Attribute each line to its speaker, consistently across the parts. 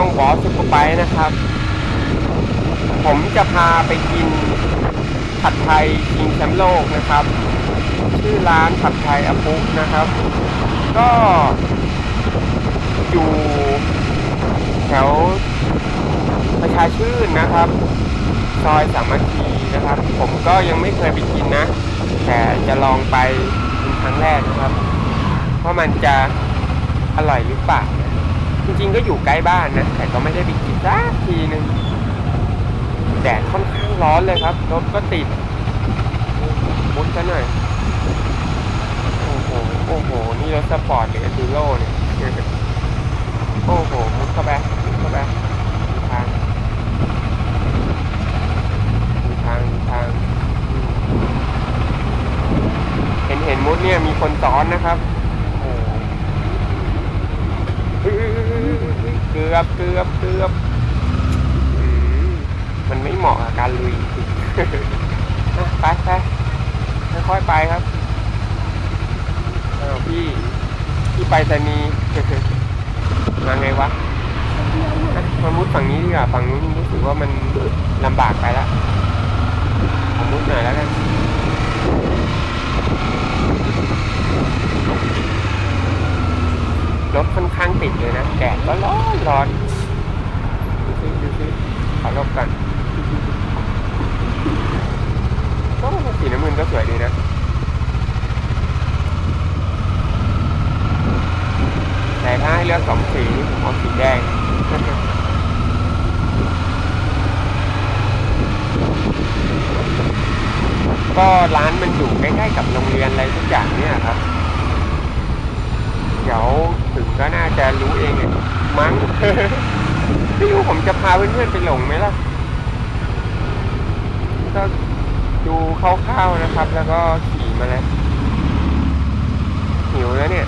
Speaker 1: ช่องบอสซุปเปอร์ไบค์นะครับ ผมจะพาไปกินผัดไทยชิงแชมป์โลกนะครับ ชื่อร้านผัดไทยอปุกนะครับ ก็อยู่แถวประชาชื่นนะครับซอยสามัคคีนะครับ ผมก็ยังไม่เคยไปกินนะ แต่จะลองไปกินครั้งแรกนะครับว่าะมันจะอร่อยหรือเปล่า จริงๆก็อยู่ใกล้บ้านนะ แต่ก็ไม่ได้ไปกินสักทีนึงแดดค่อนข้างร้อนเลยครับรถก็ติดมุดซะหน่อยโอ้โหโอ้โห นี่รถสปอร์ตหรือดูโร่เนี่ยโอ้โหมุดเข้าไปมุดเข้าไปมีทางมีทางมีทาง เห็นเห็นมุดเนี่ยมีคนซ้อนนะครับ โอ้โหเฮ้ยเฮ้ยเฮ้ยเฮ้ยเฮ้ยเกื อบเกือบเกือบมันไม่เหมาะกับการลุยจริงอะไปไปค่อยๆไปครับอ้าวพี่พี่ไปสนีมาไงวะมามุดฝั่งนี้ดีกว่าฝั่งนู้นรู้สึกว่ามันลำบากไปแล้วขอมุดหน่อยแล้วกันรถค่อนข้างติดเลยนะแดดก็ร้อน ร้อนดูซิดูซิขอลบกันก็สีน้ำเงินก็สวยดีนะแต่ถ้าให้เลือกสองสีผมเอาสีแดงก็ร้านมันอยู่ใกล้ๆกับโรงเรียนอะไรทุกอย่างเนี่ยครับ เดี๋ยวถึงก็น่าจะรู้เองอะ มั้ง ไม่รู้ผมจะพาเพื่อนๆไปหลงไหมล่ะก็ดูคร่าวๆนะครับ แล้วก็ขี่มาแล้วหิวแล้วเนี่ย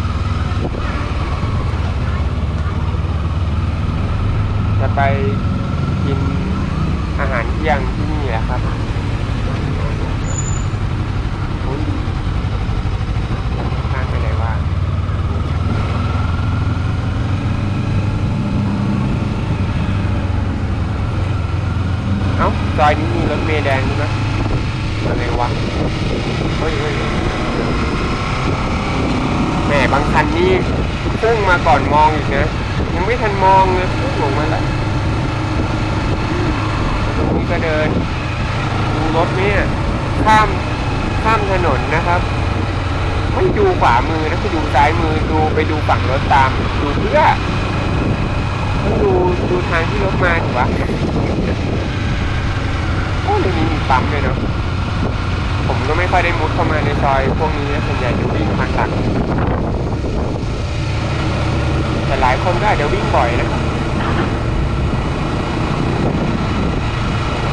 Speaker 1: จะไปกินอาหารเที่ยงที่นี่แหละครับอุ๊ยทางไปไหนวะเอ้า ซอยนี้มีรถเมล์แดงด้วยนะอะไรวะ เฮ้ยเฮ้ยแหมบางคันนี่พุ่งมาก่อนมองอีกนะยังไม่ทันมองเลยพุ่งลงมาแล้วตรงนี้ก็เดินดูรถเนี่ยข้ามข้ามถนนนะครับไม่ดูขวามือนะคือดูซ้ายมือดูไปดูฝั่งรถตาม ดูเพื่อต้องดูดูทางที่รถมาถูกปะ อ้ดี๋ยวนี้มีปั๊มด้วยเนาะผมก็ไม่ค่อยได้มุดเข้ามาในซอยพวกนี้นะส่วนใหญ่จะวิ่งทางตักแต่หลายคนก็อาจจะวิ่งบ่อยนะครับ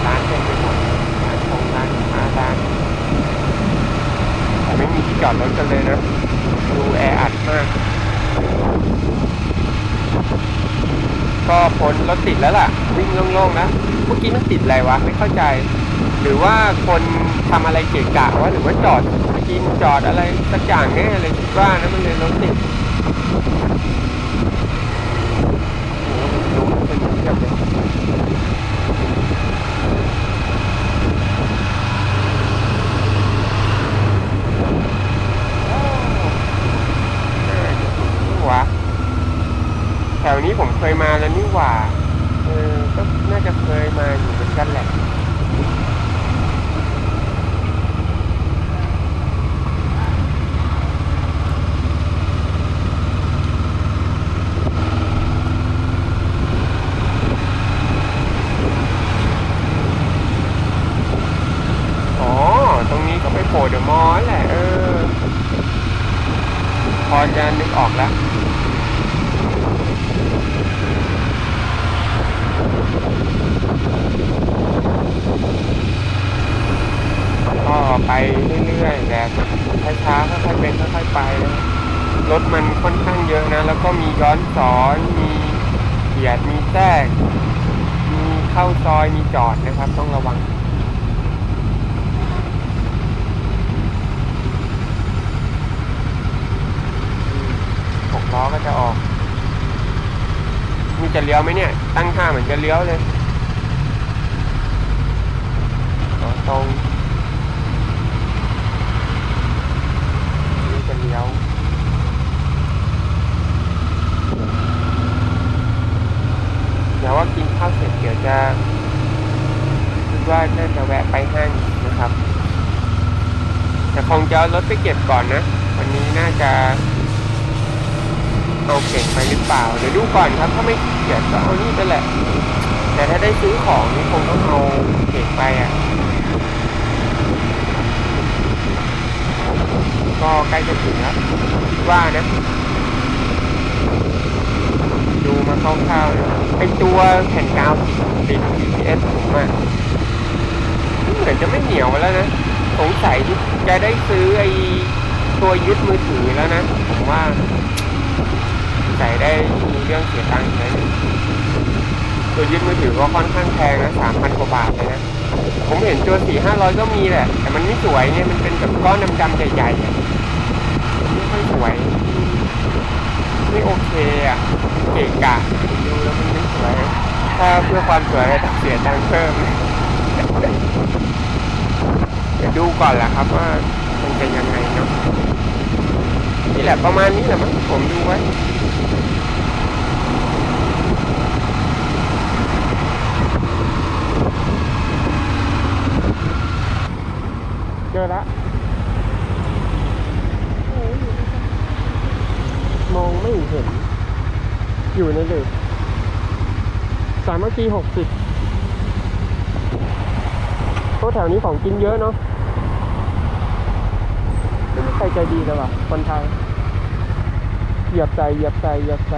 Speaker 1: ร้านเต็มไปหมดร้านของร้านอาร้านแต่ไม่มีที่จอดรถกันเลยนะ ดูแออัดมาก คนรถติดแล้วล่ะ วิ่งโล่งๆนะเมื่อกี้มันติดอะไรวะไม่เข้าใจ หรือว่าคนทำอะไรเกะกะวะหรือว่าจอดเมื่อกี้จอดอะไรสักอย่างแน่เลยคิดว่านะมันเลยรถติด โอ้โหดูเป็นเทียบเลยอ้าวน่าจะถึงนี่หวะแถวนี้ผมเคยมาแล้วนี่หว่า เออ ก็น่าจะเคยมาอยู่เหมือนกันแหละ อ๋อ ตรงนี้ก็ไป โผล่เดอะมอลแหละเออ พอจะนึกออกแล้วก็ไปเรื่อยๆแบบช้าๆค่อยๆเป็นค่อยๆไปนะรถมันค่อนข้างเยอะนะ แล้วก็มีย้อนสอน มีเบียด มีแทรก มีเข้าซอย มีจอดนะครับ ต้องระวัง หกล้อก็ จะเลี้ยวไหมเนี่ยไปจะเลี้ยวเลยตรงนี่จะเลี้ยวเดี๋ยวว่ากินข้าวเสร็จเดี๋ยวจะคิดว่าน่าจะแวะไปห้างนะครับ แต่คงจะรถไปเก็บก่อนนะ วันนี้น่าจะ เอาเก่งไปหรือเปล่า เดี๋ยวดูก่อนครับ ถ้าไม่เกียจก็เอานี่ไปแหละ แต่ถ้าได้ซื้อของนี่คงต้องเอาเก่งไปอะ ก็ใกล้จะถึงแล้วคิดว่านะ ดูมาคร่าวๆนะไอตัวแผ่นกาวติด GPS ผมอะเหมือนจะไม่เหนียวแล้วนะ สงสัยจะได้ซื้อไอตัวยึดมือถือแล้วนะ ผมว่าใส่ได้มีเรื่องเสียตังค์อีกแล้วเนี่ยตัว ยึดมือถือก็ค่อนข้างแพงนะสามพันกว่าบาทเลยนะ ผมเห็นตัวสี่ห้าร้อยก็มีแหละ แต่มันไม่สวยไงมันเป็นแบบก้อนดำๆใหญ่ๆ ไม่ค่อยสวย ไม่โอเคอะ เกะกะดูแล้วมันไม่สวย ถ้าเพื่อความสวยต้องเสียตังค์เพิ่มเดี๋ยวดูก่อนแหละครับว่ามันจะยังไงเนาะนี่แหละประมาณนี้แหละมั้งผมดูไว้ เจอละมองไม่เห็น เลยสามเมื่อกี้หกสิบโต๊ะแถวนี้ของกินเยอะเนาะไม่มีใครใจดีเลยว่ะคนไทยเหยียบใจเหยียบใจเหยียบใจ